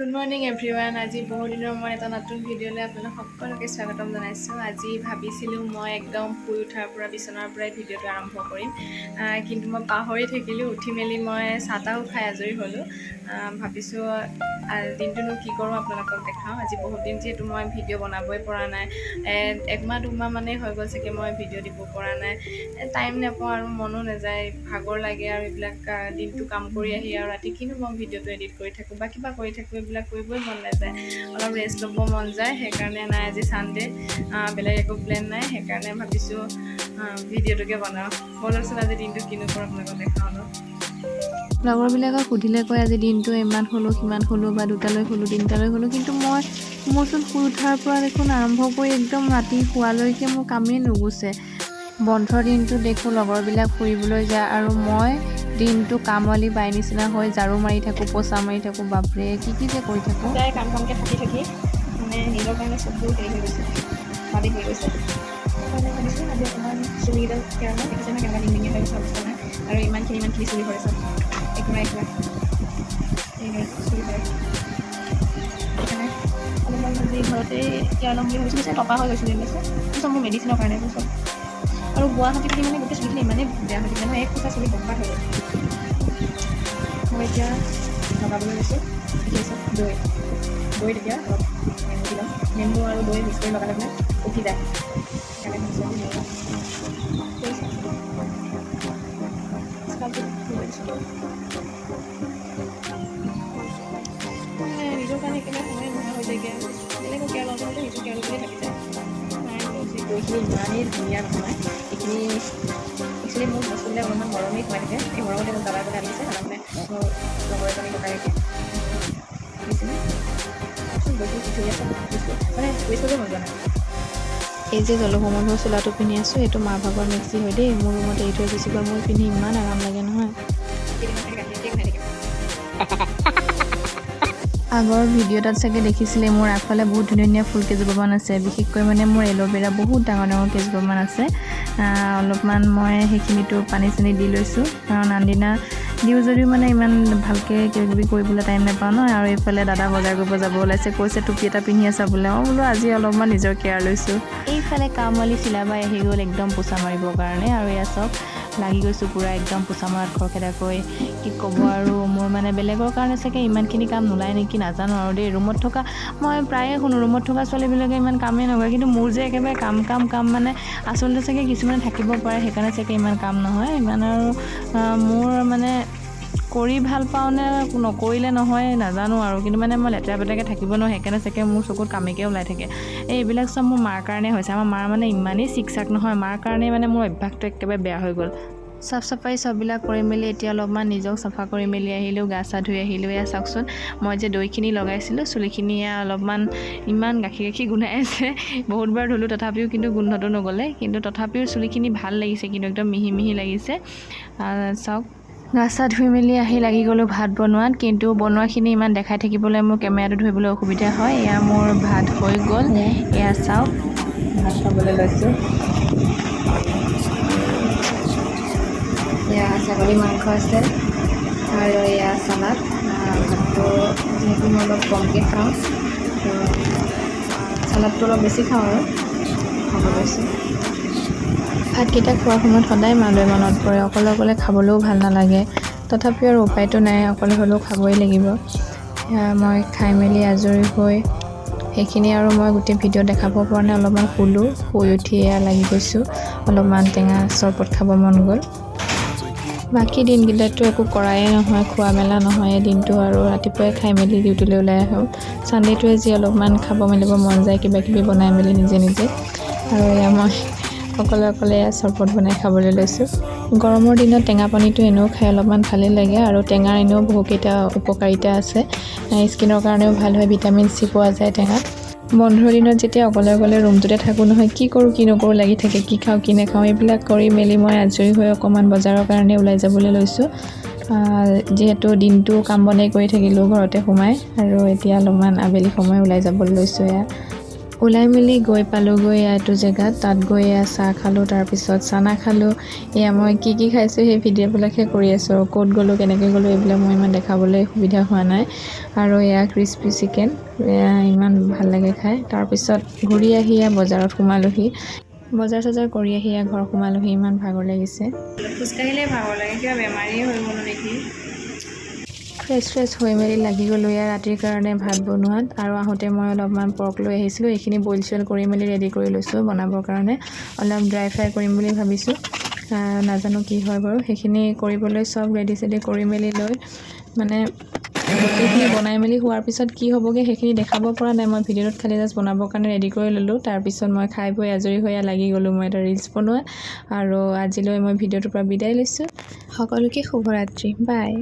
Good morning everyone আজি বহুদিনৰ মই এটা নতুন ভিডিঅ'লৈ আপোনালোক সকলোকে স্বাগতম জনাইছোঁ। আজি ভাবিছিলোঁ মই একদম শুই উঠাৰ পৰা বিচনাৰ পৰাই ভিডিঅ'টো আৰম্ভ কৰিম। কিন্তু মই পাহৰি থাকিলোঁ। উঠি মেলি মই চাহ তাহো খাই আজৰি হ'লোঁ। ভাবিছোঁ দিনটোনো কি কৰোঁ আপোনালোকক দেখাওঁ। আজি বহুত দিন যিহেতু মই ভিডিঅ' বনাবই পৰা নাই। একমাহ দুমাহ মানেই হৈ গ'ল চাগে মই ভিডিঅ' দিব পৰা নাই। টাইম নাপাওঁ আৰু মনো নাযায়। ভাগৰ লাগে আৰু এইবিলাক দিনটো কাম কৰি আহি আৰু ৰাতি কিনো মই ভিডিঅ'টো এডিট কৰি থাকোঁ বা কিবা কৰি থাকোঁ এইবিলাক কৰিবই মন নাযায়। অলপ ৰেষ্ট ল'ব মন যায় সেইকাৰণে নাই আজি ছানডে বেলেগ একো প্লেন নাই সেইকাৰণে ভাবিছোঁ ভিডিঅ'টোকে বনাওঁ। ব'লকচোন আজি দিনটো কিনো কৰোঁ আপোনালোকক দেখাওঁ অলপ লগৰবিলাকক সুধিলে কয় আজি দিনটো ইমান শুলোঁ সিমান শুলোঁ বা দুটালৈ শুলোঁ তিনিটালৈ শুলোঁ কিন্তু মই মোৰচোন শুই উঠাৰ পৰা দেখোন আৰম্ভ কৰি একদম ৰাতি শোৱালৈকে মোৰ কামেই নুগুচে বন্ধৰ দিনটো দেখোঁ লগৰবিলাক ফুৰিবলৈ যায় আৰু মই দিনটো কামৱালি বাই নিচিনা হৈ ঝাৰু মাৰি থাকোঁ পোচা মাৰি থাকোঁ বাপৰে কি কি যে কৰি থাকোঁ। কাম কামকৈ থাকি থাকি মানে নিজৰ কাৰণে চকু হেৰি হৈ গৈছে ভাবি হৈ গৈছে। সেইকাৰণে ভাবিছোঁ আজি অকণমান দেখিছে নহয় হৈ গৈছে অৱস্থা নাই আৰু ইমানখিনি ইমানখিনি চুলি এইদৰে চুলি ভৰে সেইকাৰণে অলপমান ঘৰতে কেয়াৰ ল'ম বুলি ভাবিছিলোঁ টপা হৈ গৈছিলোঁ মোৰ মেডিচিনৰ কাৰণে চব। আৰু গুৱাহাটীত মানে গোটেই চুলিখিনি ইমানেই বেয়া হৈ থাকিলে নহয় এক খোচা চুলি বৰবাদ হৈ গ'ল। মই এতিয়া লগাবলৈ লৈছোঁ। দৈ। দৈত এতিয়া অলপ নেমু দি নেমু আৰু দৈ মিক্স কৰি লগালে মানে উঠি যায়। সেইকাৰণে লৈ। মানে নিজৰ কাৰণে একেবাৰে সময় নোহোৱা হৈ যায়গৈ আৰু বেলেগৰ কেয়াৰ লওঁতে নিজৰ কেয়াৰ ল'বলৈ থাকি যায়। দৈখিনি ইমানেই ধুনীয়া নহয়। এইখিনি একচুৱেলি মোৰ বস্তুবিলাক অলপমান মৰমেই সোমাই থাকে। এই মৰমতে মোক দাদাই পেলাই আনিছে দাদা মানে মোৰ লগৰ এজনী ককায়েকে দিছিলে মানে ৱেষ্ট কৰিব মন যোৱা নাই। এই যে জলসমন্ধৰ চোলাটো পিন্ধি আছোঁ এইটো মা ভাগৰ মেক্সি হয় দেই। মোৰ ৰুমত এৰি থৈ গুচি গ'ল। মোৰ পিন্ধি ইমান আৰাম লাগে নহয়। আগৰ ভিডিঅ' এটাত চাগে দেখিছিলে মোৰ আগফালে বহুত ধুনীয়া ধুনীয়া ফুল কেইজোপামান আছে। বিশেষকৈ মানে মোৰ এল'ভেৰা বহুত ডাঙৰ ডাঙৰ কেইজোপামান আছে। অলপমান মই সেইখিনিতো পানী চানী দি লৈছোঁ। কাৰণ আনদিনা দিওঁ যদিও মানে ইমান ভালকৈ কিবা কিবি কৰিবলৈ টাইম নাপাওঁ ন। আৰু এইফালে দাদা বজাৰ কৰিব যাব ওলাইছে কৈছে টুপি এটা পিন্ধি আছা বোলে? মই বোলো আজি অলপমান নিজৰ কেয়াৰ লৈছোঁ। এইফালে কামৱালি চিলাবাই আহি গ'ল একদম পোচা মাৰিবৰ কাৰণে। আৰু এয়া চাওক লাগি গৈছোঁ পূৰা একদম পোচা মৰাত খৰখেদাকৈ। কি ক'ব আৰু মোৰ মানে বেলেগৰ কাৰণে চাগে ইমানখিনি কাম নোলায় নেকি নাজানো আৰু দেই। ৰুমত থকা মই প্ৰায়ে শুনো ৰুমত থকা ছোৱালীবিলাকে ইমান কামেই নকৰে। কিন্তু মোৰ যে একেবাৰে কাম কাম কাম মানে আচলতে চাগে কিছুমানে থাকিব পাৰে সেইকাৰণে চাগে ইমান কাম নহয়। ইমান আৰু মোৰ মানে কৰি ভাল পাওঁ নে নকৰিলে নহয় নাজানো আৰু। কিন্তু মানে মই লেতেৰা পেতেৰাকৈ থাকিব নোৱাৰোঁ সেইকাৰণে চাগে মোৰ চকুত কামেকৈ ওলাই থাকে। এই এইবিলাক চব মোৰ মাৰ কাৰণে হৈছে। আমাৰ মাৰ মানে ইমানেই চিকচাক নহয় মাৰ কাৰণে মানে মোৰ অভ্যাসটো একেবাৰে বেয়া হৈ গ'ল। চাফ চাফাই চববিলাক কৰি মেলি এতিয়া অলপমান নিজক চাফা কৰি মেলি আহিলোঁ গা চা ধুই আহিলোঁ। এয়া চাওকচোন মই যে দৈখিনি লগাইছিলোঁ চুলিখিনি এয়া অলপমান ইমান গাখীৰ গাখীৰ গোন্ধাই আছে। বহুতবাৰ ধুলোঁ তথাপিও কিন্তু গোন্ধটো নগ'লে। কিন্তু তথাপিও চুলিখিনি ভাল লাগিছে কিন্তু একদম মিহি মিহি লাগিছে। চাওক। গা চা ধুই মেলি আহি লাগি গ'লোঁ ভাত বনোৱাত কিন্তু বনোৱাখিনি ইমান দেখাই থাকিবলৈ মোৰ কেমেৰাটো ধৰিবলৈ অসুবিধা হয়। এয়া মোৰ ভাত হৈ গ'ল। এয়া চাওক। ভাত খাবলৈ লৈছোঁ। এয়া ছাগলী মাংস আছে আৰু এয়া আহ, ভাতটো যিহেতু মই অলপ কমকৈ খাওঁ তো চালাডটো অলপ বেছি খাওঁ আৰু। খাব লৈছোঁ। ভাতকেইটা খোৱাৰ সময়ত সদায় মালৈ মনত পৰে। অকলে অকলে খাবলৈও ভাল নালাগে। তথাপিও আৰু উপায়তো নাই অকলে হ'লেও খাবই লাগিব। মই খাই মেলি আজৰি হৈ সেইখিনি আৰু মই গোটেই ভিডিঅ' দেখাব পৰা নাই। অলপমান শুলোঁ শুই উঠি এয়া লাগি গৈছোঁ। অলপমান টেঙা চৰবত খাব মন গ'ল। বাকী দিনকেইটাতো একো কৰাই নহয় খোৱা মেলা নহয় দিনটো আৰু ৰাতিপুৱাই খাই মেলি ডিউটিলৈ ওলাই আহোঁ। ছানডে'টোৱে যি অলপমান খাব মেলিব মন যায় কিবা কিবি বনাই মেলি নিজে নিজে। আৰু এয়া মই অকলে অকলে চৰবত বনাই খাবলৈ লৈছোঁ। গৰমৰ দিনত টেঙা পানীটো এনেও খাই অলপমান ভালেই লাগে আৰু টেঙাৰ এনেও বহুকেইটা উপকাৰিতা আছে। স্কিনৰ কাৰণেও ভাল হয় ভিটামিন চি পোৱা যায় টেঙাত। বন্ধৰ দিনত যেতিয়া অকলে অকলে ৰুমটোতে থাকোঁ নহয় কি কৰোঁ কি নকৰোঁ লাগি থাকে কি খাওঁ কি নাখাওঁ এইবিলাক কৰি মেলি মই আজৰি হৈ অকণমান বজাৰৰ কাৰণে ওলাই যাবলৈ লৈছোঁ। যিহেতু দিনটো কাম বনেই কৰি থাকিলোঁ ঘৰতে সোমাই আৰু এতিয়া অলপমান আবেলি সময় ওলাই যাবলৈ লৈছোঁ এয়া। ওলাই মেলি গৈ পালোঁগৈ এইটো জেগাত। তাত গৈ এয়া চাহ খালোঁ তাৰপিছত চানা খালোঁ। এয়া মই কি কি খাইছোঁ সেই ভিডিঅ'বিলাকহে কৰি আছোঁ ক'ত গ'লোঁ, কেনেকৈ গ'লোঁ এইবিলাক মই ইমান দেখাবলৈ সুবিধা হোৱা নাই। আৰু এয়া ক্ৰিস্পি চিকেন, এয়া ইমান ভালো লাগে খাই। তাৰপিছত ঘূৰি আহি এয়া বজাৰত সোমালোহি। বজাৰ চজাৰ কৰি আহি এয়া ঘৰ সোমালোহি, ইমান ভাগৰ লাগিছে। খোজকাঢ়িলে ভাগৰ লাগে, কিবা বেমাৰীয়ে হৈ গ'লো নেকি? ফ্ৰেছ ফ্ৰেছ হৈ মেলি লাগি গ'লোঁ ইয়াৰ ৰাতিৰ কাৰণে ভাত বনোৱাত। আৰু আহোঁতে মই অলপমান পৰ্ক লৈ আহিছিলোঁ। এইখিনি বইল চইল কৰি মেলি ৰেডি কৰি লৈছোঁ বনাবৰ কাৰণে। অলপ ড্ৰাই ফ্ৰাই কৰিম বুলি ভাবিছোঁ। নাজানো কি হয় বাৰু। সেইখিনি কৰিবলৈ চব ৰেডি চেডি কৰি মেলি লৈ মানে গোটেইখিনি বনাই মেলি হোৱাৰ পিছত কি হ'বগৈ সেইখিনি দেখাব পৰা নাই। মই ভিডিঅ'টোত খালি জাষ্ট বনাবৰ কাৰণে ৰেডি কৰি ল'লোঁ। তাৰপিছত মই খাই বৈ আজৰি হৈ লাগি গ'লোঁ মই এটা ৰিলচ বনোৱাত। আৰু আজিলৈ মই ভিডিঅ'টোৰ পৰা বিদায় লৈছোঁ। সকলোকে শুভৰাত্ৰি। বাই